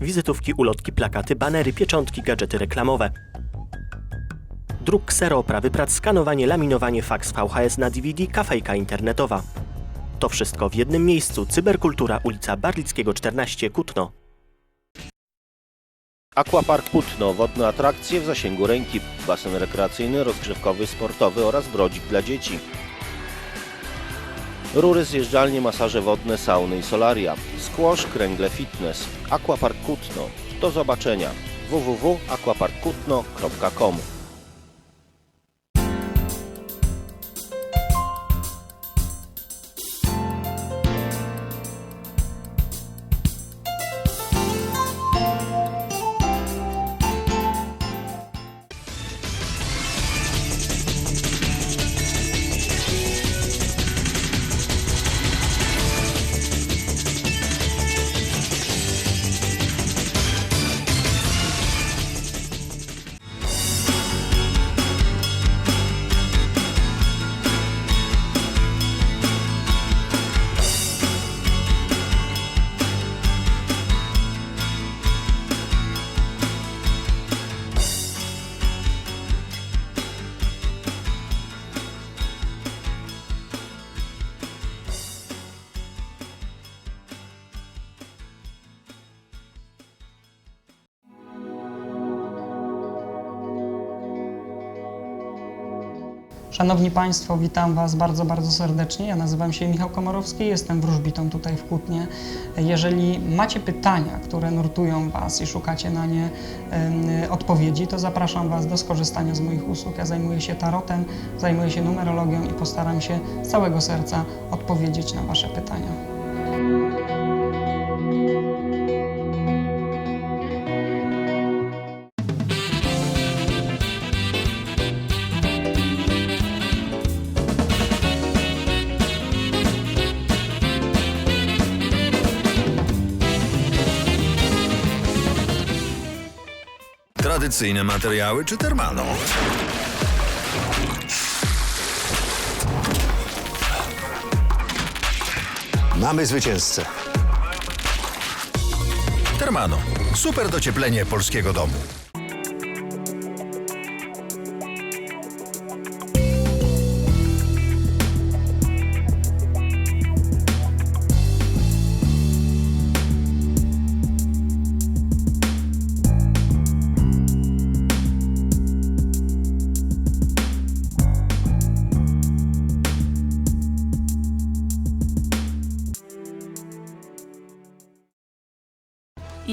Wizytówki, ulotki, plakaty, banery, pieczątki, gadżety reklamowe. Druk kserooprawy prac, skanowanie, laminowanie, faks VHS na DVD, kafejka internetowa. To wszystko w jednym miejscu. Cyberkultura, ulica Barlickiego 14, Kutno. Aquapark Putno, wodne atrakcje w zasięgu ręki, basen rekreacyjny, rozgrzewkowy, sportowy oraz brodzik dla dzieci. Rury, zjeżdżalnie, masaże wodne, sauny i solaria. Squash, kręgle fitness. Aquapark Kutno. Do zobaczenia. www.aquaparkkutno.com Szanowni Państwo, witam Was bardzo, bardzo serdecznie. Ja nazywam się Michał Komorowski, jestem wróżbitą tutaj w Kutnie. Jeżeli macie pytania, które nurtują Was i szukacie na nie em, odpowiedzi, to zapraszam Was do skorzystania z moich usług. Ja zajmuję się tarotem, zajmuję się numerologią i postaram się z całego serca odpowiedzieć na Wasze pytania. Tradycyjne materiały czy termano? Mamy zwycięzcę. Termano. Super docieplenie polskiego domu.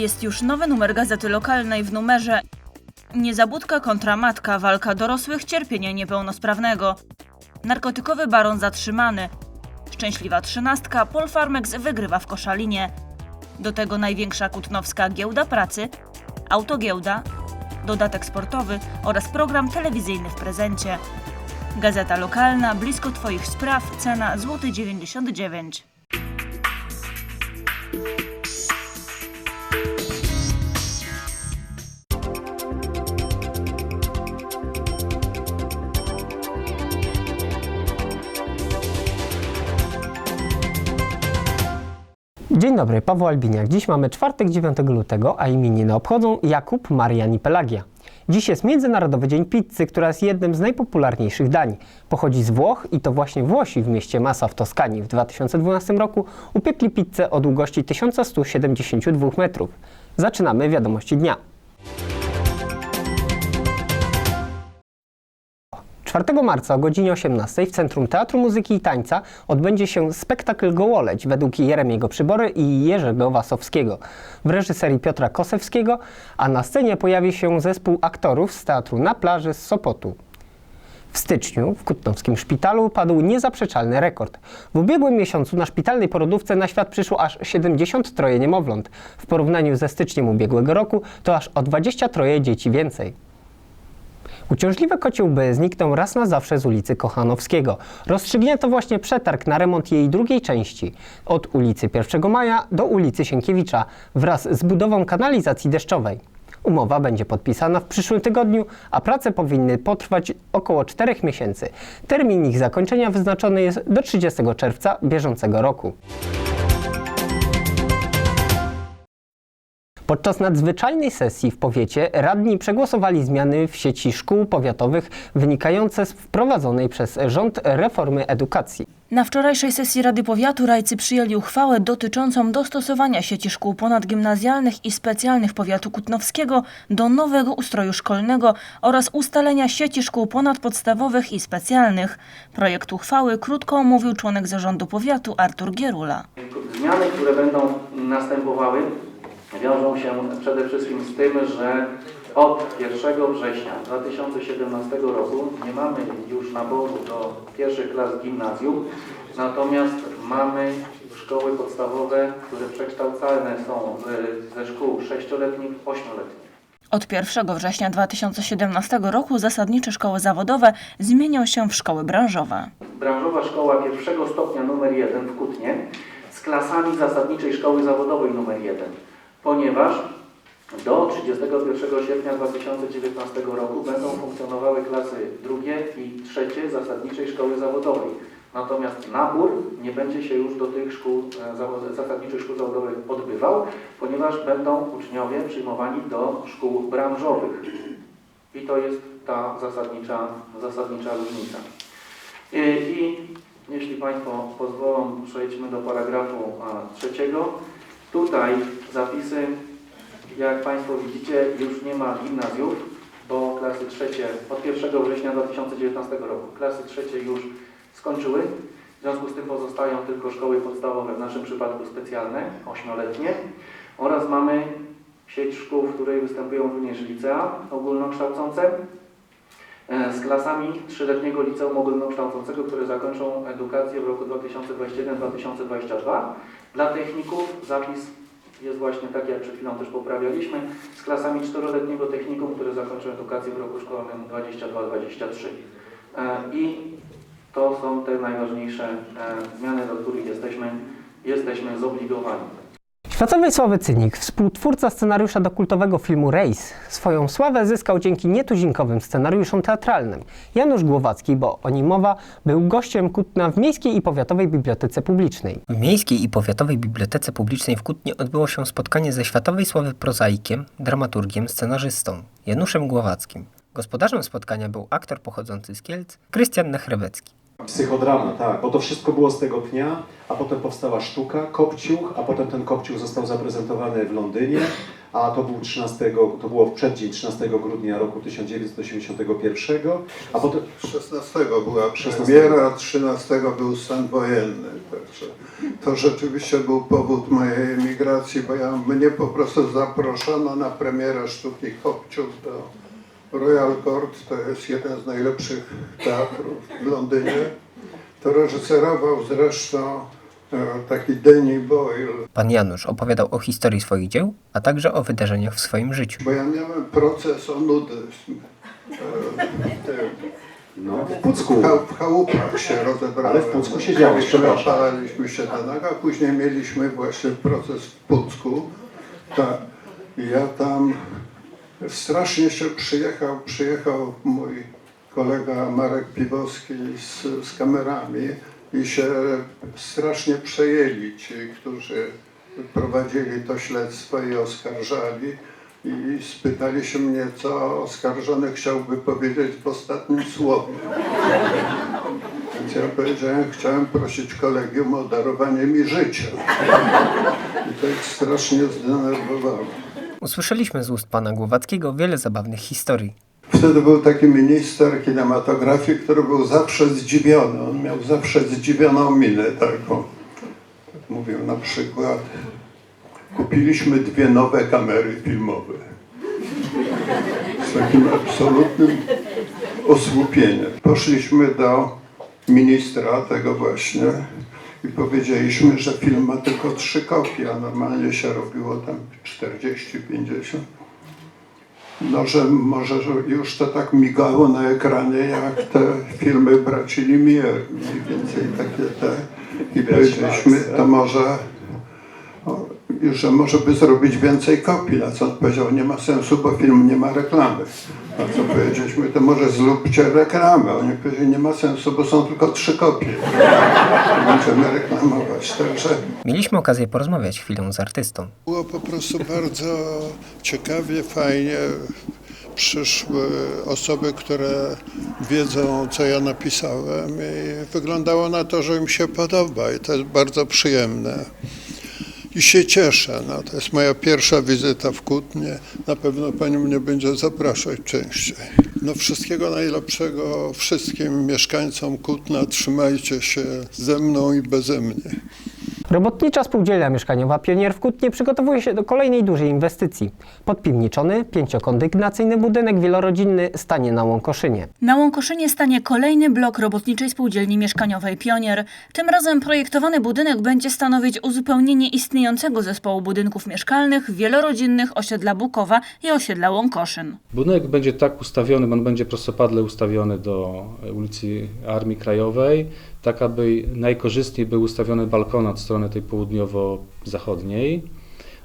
Jest już nowy numer gazety lokalnej w numerze Niezabudka kontra matka, walka dorosłych, cierpienie niepełnosprawnego. Narkotykowy baron zatrzymany. Szczęśliwa trzynastka, Polfarmex wygrywa w Koszalinie. Do tego największa kutnowska giełda pracy, autogiełda, dodatek sportowy oraz program telewizyjny w prezencie. Gazeta lokalna, blisko Twoich spraw, cena złoty 99 Dzień dobry, Paweł Albiniak. Dziś mamy czwartek 9 lutego, a imieniny obchodzą Jakub, Marian i Pelagia. Dziś jest Międzynarodowy Dzień Pizzy, która jest jednym z najpopularniejszych dań. Pochodzi z Włoch i to właśnie Włosi w mieście Massa w Toskanii w 2012 roku upiekli pizzę o długości 1172 metrów. Zaczynamy wiadomości dnia. 4 marca o godzinie 18 w Centrum Teatru Muzyki i Tańca odbędzie się spektakl Gołoleć według Jeremiego Przybory i Jerzego Wasowskiego w reżyserii Piotra Kosewskiego, a na scenie pojawi się zespół aktorów z Teatru na plaży z Sopotu. W styczniu w Kutnowskim Szpitalu padł niezaprzeczalny rekord. W ubiegłym miesiącu na szpitalnej porodówce na świat przyszło aż 73 niemowląt. W porównaniu ze styczniem ubiegłego roku to aż o 23 dzieci więcej. Uciążliwy kociołby zniknął raz na zawsze z ulicy Kochanowskiego. Rozstrzygnięto właśnie przetarg na remont jej drugiej części od ulicy 1 Maja do ulicy Sienkiewicza wraz z budową kanalizacji deszczowej. Umowa będzie podpisana w przyszłym tygodniu, a prace powinny potrwać około 4 miesięcy. Termin ich zakończenia wyznaczony jest do 30 czerwca bieżącego roku. Podczas nadzwyczajnej sesji w powiecie radni przegłosowali zmiany w sieci szkół powiatowych wynikające z wprowadzonej przez rząd reformy edukacji. Na wczorajszej sesji Rady Powiatu rajcy przyjęli uchwałę dotyczącą dostosowania sieci szkół ponadgimnazjalnych i specjalnych powiatu kutnowskiego do nowego ustroju szkolnego oraz ustalenia sieci szkół ponadpodstawowych i specjalnych. Projekt uchwały krótko omówił członek zarządu powiatu Artur Gierula. Zmiany, które będą następowały, wiążą się przede wszystkim z tym, że od 1 września 2017 roku nie mamy już naboru do pierwszych klas gimnazjum, natomiast mamy szkoły podstawowe, które przekształcane są ze szkół 6-letnich w 8-letnich. Od 1 września 2017 roku zasadnicze szkoły zawodowe zmienią się w szkoły branżowe. branżowa szkoła pierwszego stopnia numer 1 w Kutnie z klasami zasadniczej szkoły zawodowej numer 1, ponieważ do 31 sierpnia 2019 roku będą funkcjonowały klasy drugie i trzecie zasadniczej szkoły zawodowej. Natomiast nabór nie będzie się już do tych szkół e, zasadniczych szkół zawodowych odbywał, ponieważ będą uczniowie przyjmowani do szkół branżowych. I to jest ta zasadnicza, zasadnicza różnica. I, I jeśli Państwo pozwolą, przejdźmy do paragrafu trzeciego. Tutaj zapisy, jak Państwo widzicie, już nie ma gimnazjów, bo klasy trzecie od 1 września 2019 roku klasy trzecie już skończyły. W związku z tym pozostają tylko szkoły podstawowe, w naszym przypadku specjalne, ośmioletnie. Oraz mamy sieć szkół, w której występują również licea ogólnokształcące e, z klasami trzyletniego liceum ogólnokształcącego, które zakończą edukację w roku 2021-2022. Dla techników zapis jest właśnie taki, jak przed chwilą też poprawialiśmy, z klasami czteroletniego technikum, które zakończą edukację w roku szkolnym 22-23. E, I to są te najważniejsze e, zmiany, do których jesteśmy, jesteśmy zobligowani. Światowej sławy cynik, współtwórca scenariusza do kultowego filmu Race, swoją sławę zyskał dzięki nietuzinkowym scenariuszom teatralnym. Janusz Głowacki, bo o nim mowa, był gościem Kutna w Miejskiej i Powiatowej Bibliotece Publicznej. W Miejskiej i Powiatowej Bibliotece Publicznej w Kutnie odbyło się spotkanie ze światowej sławy prozaikiem, dramaturgiem, scenarzystą Januszem Głowackim. Gospodarzem spotkania był aktor pochodzący z Kielc, Krystian Nechrewecki. Psychodrama, tak, bo to wszystko było z tego dnia, a potem powstała sztuka, kopciuch, a potem ten kopciuch został zaprezentowany w Londynie, a to był 13, to było w przeddzień 13 grudnia roku 1981, a potem 16 była 16. premiera, 13 był stan wojenny. Także to rzeczywiście był powód mojej emigracji, bo ja, mnie po prostu zaproszono na premierę sztuki Kopciuk do Royal Court. To jest jeden z najlepszych teatrów w Londynie. To reżyserował zresztą e, taki Danny Boyle. Pan Janusz opowiadał o historii swoich dzieł, a także o wydarzeniach w swoim życiu. Bo ja miałem proces o nudy. E, tym. no, w Pucku. W, cha- w chałupach się rozebrałem. Ale w Pucku siedziałeś, przepraszam. Opalaliśmy się na nogach, później mieliśmy właśnie proces w Pucku. Tak. I ja tam strasznie się przyjechał, przyjechał mój kolega Marek Piwowski z, z kamerami i się strasznie przejęli ci, którzy prowadzili to śledztwo i oskarżali. I spytali się mnie, co oskarżony chciałby powiedzieć w ostatnim słowie. Więc ja powiedziałem, chciałem prosić kolegium o darowanie mi życia. I to ich strasznie zdenerwowało. Usłyszeliśmy z ust pana Głowackiego wiele zabawnych historii. Wtedy był taki minister kinematografii, który był zawsze zdziwiony. On miał zawsze zdziwioną minę taką. Mówił na przykład, kupiliśmy dwie nowe kamery filmowe. Z takim absolutnym osłupieniem. Poszliśmy do ministra tego właśnie i powiedzieliśmy, że film ma tylko trzy kopie, a normalnie się robiło tam 40-50. No, że może że już to tak migało na ekranie, jak te filmy braci Lumière, mniej więcej takie te. I powiedzieliśmy, to może, że może by zrobić więcej kopii, na co on powiedział, nie ma sensu, bo film nie ma reklamy. A co powiedzieliśmy, to może zróbcie reklamę. Oni powiedzieli, nie ma sensu, bo są tylko trzy kopie. Będziemy reklamować, także... Mieliśmy okazję porozmawiać chwilę z artystą. Było po prostu bardzo ciekawie, fajnie. Przyszły osoby, które wiedzą, co ja napisałem i wyglądało na to, że im się podoba i to jest bardzo przyjemne. I się cieszę. No, to jest moja pierwsza wizyta w Kutnie. Na pewno Pani mnie będzie zapraszać częściej. No wszystkiego najlepszego wszystkim mieszkańcom Kutna. Trzymajcie się ze mną i beze mnie. Robotnicza Spółdzielnia Mieszkaniowa Pionier w Kutnie przygotowuje się do kolejnej dużej inwestycji. Podpiwniczony, pięciokondygnacyjny budynek wielorodzinny stanie na Łąkoszynie. Na Łąkoszynie stanie kolejny blok Robotniczej Spółdzielni Mieszkaniowej Pionier. Tym razem projektowany budynek będzie stanowić uzupełnienie istniejącego zespołu budynków mieszkalnych, wielorodzinnych osiedla Bukowa i osiedla Łąkoszyn. Budynek będzie tak ustawiony, on będzie prostopadle ustawiony do ulicy Armii Krajowej, tak aby najkorzystniej był ustawiony balkon od strony tej południowo-zachodniej.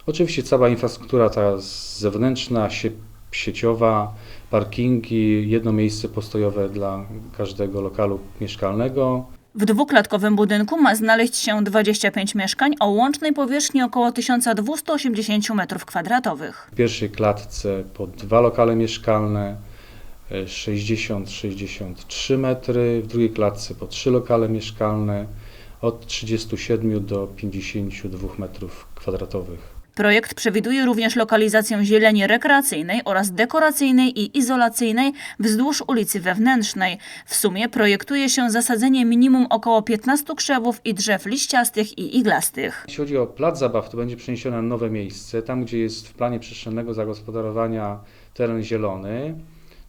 Oczywiście cała infrastruktura ta zewnętrzna, sie, sieciowa, parkingi, jedno miejsce postojowe dla każdego lokalu mieszkalnego. W dwuklatkowym budynku ma znaleźć się 25 mieszkań o łącznej powierzchni około 1280 m2. W pierwszej klatce po dwa lokale mieszkalne, 60-63 metry, w drugiej klatce po trzy lokale mieszkalne, od 37 do 52 metrów kwadratowych. Projekt przewiduje również lokalizację zieleni rekreacyjnej oraz dekoracyjnej i izolacyjnej wzdłuż ulicy Wewnętrznej. W sumie projektuje się zasadzenie minimum około 15 krzewów i drzew liściastych i iglastych. Jeśli chodzi o plac zabaw, to będzie przeniesione na nowe miejsce. Tam, gdzie jest w planie przestrzennego zagospodarowania teren zielony,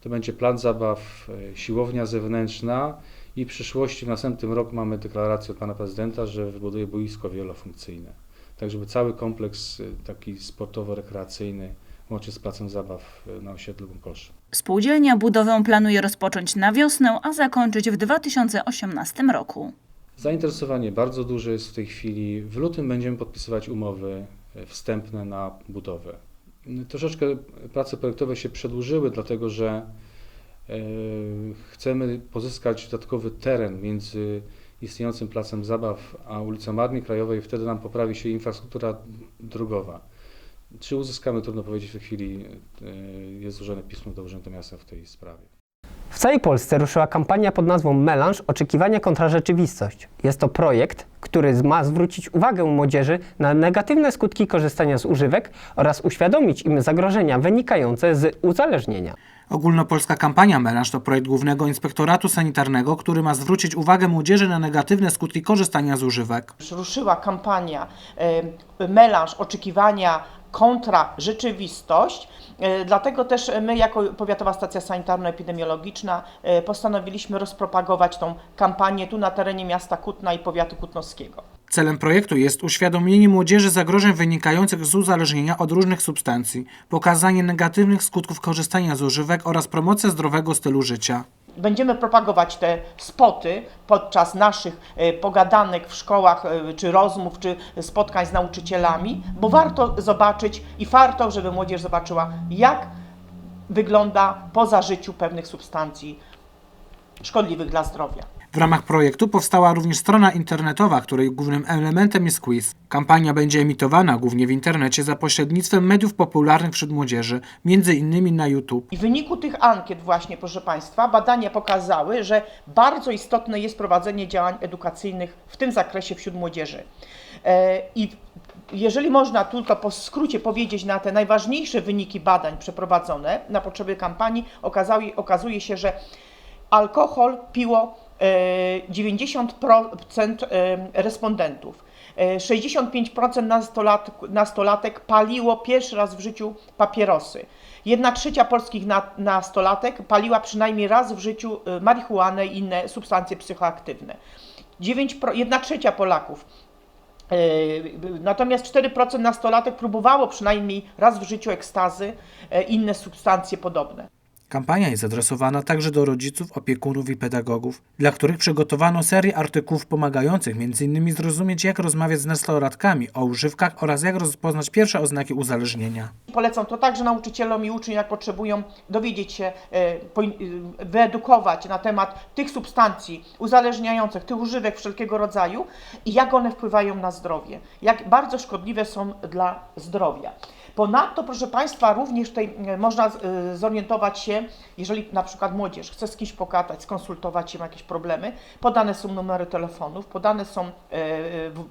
to będzie plac zabaw, e, siłownia zewnętrzna i w przyszłości, w następnym roku mamy deklarację od pana prezydenta, że wybuduje boisko wielofunkcyjne. Tak, żeby cały kompleks e, taki sportowo-rekreacyjny łącznie z placem zabaw e, na osiedlu Łąkoszy. Spółdzielnia budowę planuje rozpocząć na wiosnę, a zakończyć w 2018 roku. Zainteresowanie bardzo duże jest w tej chwili. W lutym będziemy podpisywać umowy wstępne na budowę. Troszeczkę prace projektowe się przedłużyły, dlatego że e, chcemy pozyskać dodatkowy teren między istniejącym placem zabaw a ulicą Armii Krajowej. Wtedy nam poprawi się infrastruktura drogowa. Czy uzyskamy, trudno powiedzieć w tej chwili. e, Jest złożone pismo do Urzędu Miasta w tej sprawie. W całej Polsce ruszyła kampania pod nazwą Melanż Oczekiwania kontra rzeczywistość. Jest to projekt, który ma zwrócić uwagę młodzieży na negatywne skutki korzystania z używek oraz uświadomić im zagrożenia wynikające z uzależnienia. Ogólnopolska kampania Melanż to projekt Głównego Inspektoratu Sanitarnego, który ma zwrócić uwagę młodzieży na negatywne skutki korzystania z używek. ruszyła kampania e, melanż oczekiwania kontra rzeczywistość. E, Dlatego też my jako Powiatowa Stacja Sanitarno-Epidemiologiczna e, postanowiliśmy rozpropagować tą kampanię tu na terenie miasta Kutna i powiatu kutnowskiego. Celem projektu jest uświadomienie młodzieży zagrożeń wynikających z uzależnienia od różnych substancji, pokazanie negatywnych skutków korzystania z używek oraz promocja zdrowego stylu życia. Będziemy propagować te spoty podczas naszych e, pogadanek w szkołach, e, czy rozmów, czy spotkań z nauczycielami, bo warto zobaczyć i warto, żeby młodzież zobaczyła, jak wygląda po zażyciu pewnych substancji szkodliwych dla zdrowia. W ramach projektu powstała również strona internetowa, której głównym elementem jest quiz. Kampania będzie emitowana głównie w internecie za pośrednictwem mediów popularnych wśród młodzieży, między innymi na YouTube. I w wyniku tych ankiet właśnie, proszę Państwa, badania pokazały, że bardzo istotne jest prowadzenie działań edukacyjnych w tym zakresie wśród młodzieży. E, I jeżeli można tylko po skrócie powiedzieć na te najważniejsze wyniki badań przeprowadzone na potrzeby kampanii, okazuje, się, że alkohol piło 90% e, respondentów. E, 65% nastolat, nastolatek paliło pierwszy raz w życiu papierosy. Jedna trzecia polskich na, nastolatek paliła przynajmniej raz w życiu e, marihuanę i inne substancje psychoaktywne. 9, pro- jedna trzecia Polaków E, Natomiast 4% nastolatek próbowało przynajmniej raz w życiu ekstazy, e, inne substancje podobne. Kampania jest adresowana także do rodziców, opiekunów i pedagogów, dla których przygotowano serię artykułów pomagających m.in. zrozumieć, jak rozmawiać z nastolatkami o używkach oraz jak rozpoznać pierwsze oznaki uzależnienia. Polecam to także nauczycielom i uczniom, jak potrzebują dowiedzieć się, e, e, wyedukować na temat tych substancji uzależniających, tych używek wszelkiego rodzaju i jak one wpływają na zdrowie, jak bardzo szkodliwe są dla zdrowia. Ponadto, proszę Państwa, również tutaj e, można e, zorientować się, jeżeli na przykład młodzież chce z kimś pokatać, skonsultować się, ma jakieś problemy, podane są numery telefonów, podane są e,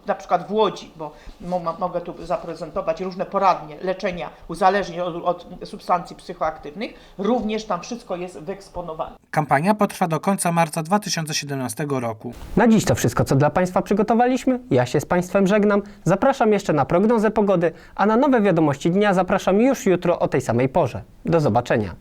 na przykład w Łodzi, bo mo- mogę tu zaprezentować różne poradnie leczenia uzależnień od, od substancji psychoaktywnych, również tam wszystko jest wyeksponowane. Kampania potrwa do końca marca 2017 roku. Na dziś to wszystko, co dla Państwa przygotowaliśmy. Ja się z Państwem żegnam. Zapraszam jeszcze na prognozę pogody, a na nowe wiadomości dnia zapraszam już jutro o tej samej porze. Do zobaczenia.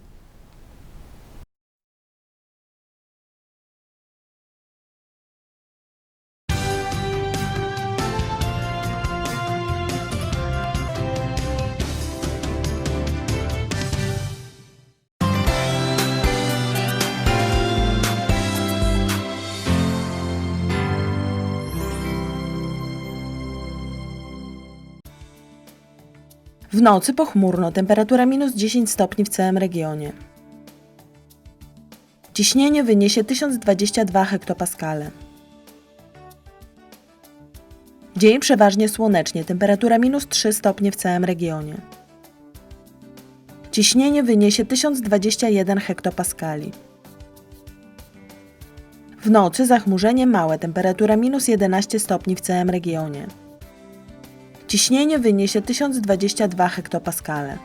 W nocy pochmurno, temperatura minus 10 stopni w całym regionie. Ciśnienie wyniesie 1022 hektopaskale. Dzień przeważnie słonecznie, temperatura minus 3 stopnie w całym regionie. Ciśnienie wyniesie 1021 hektopaskali. W nocy zachmurzenie małe, temperatura minus 11 stopni w całym regionie. Ciśnienie wyniesie 1022 hektopaskale.